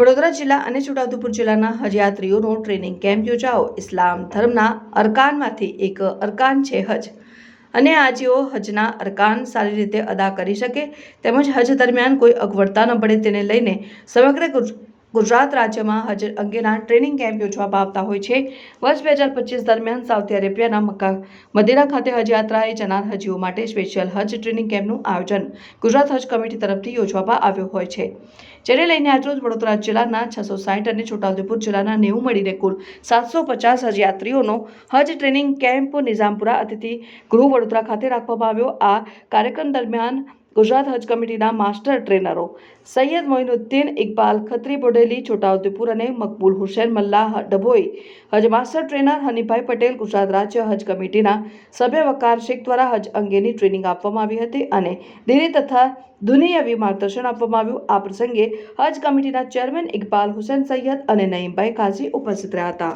વડોદરા જિલ્લા અને છોટાઉદેપુર જિલ્લાના હજયાત્રીઓનો ટ્રેનિંગ કેમ્પ યોજાઓ ઇસ્લામ ધર્મના અરકાનમાંથી એક અરકાન છે હજ. અને આ જેઓ હજના અરકાન સારી રીતે અદા કરી શકે તેમજ હજ દરમિયાન કોઈ અગવડતા ન પડે તેને લઈને સમગ્ર ગુજરાત રાજ્યમાં હજ અંગેના ટ્રેનિંગ કેમ્પ યોજવામાં આવતા હોય છે. વર્ષ બે હજાર પચીસ દરમિયાન સાઉદી અરેબિયાના મક્કા, મદીના ખાતે હજયાત્રાએ જનાર હજીઓ માટે સ્પેશિયલ હજ ટ્રેનિંગ કેમ્પનું આયોજન ગુજરાત હજ કમિટી તરફથી યોજવામાં આવ્યું હોય છે. જેને લઈને આજરોજ વડોદરા જિલ્લાના છસો સાઠ અને છોટાઉદેપુર જિલ્લાના નેવું મળીને કુલ સાતસો પચાસ હજયાત્રીઓનો હજ ટ્રેનિંગ કેમ્પ નિઝામપુરા અતિથિ ગૃહ વડોદરા ખાતે રાખવામાં આવ્યો. આ કાર્યક્રમ દરમિયાન ગુજરાત હજ કમિટીના માસ્ટર ટ્રેનરો સૈયદ મોઇનુદ્દીન ઇકબાલ, ખત્રી બોડેલી, છોટાઉદેપુર અને મકબૂલ હુસેન મલ્લાહ ડભોઈ. હજ માસ્ટર ટ્રેનર હનીભાઈ પટેલ ગુજરાત રાજ્ય હજ કમિટીના સભ્ય વકાર શેખ દ્વારા હજ અંગેની ટ્રેનિંગ આપવામાં આવી હતી અને દિલ્હી તથા દુનિયાવી માર્ગદર્શન આપવામાં આવ્યું. આ પ્રસંગે હજ કમિટીના ચેરમેન ઇકબાલ હુસેન સૈયદ અને નઈમભાઈ કાઝી ઉપસ્થિત રહ્યા હતા.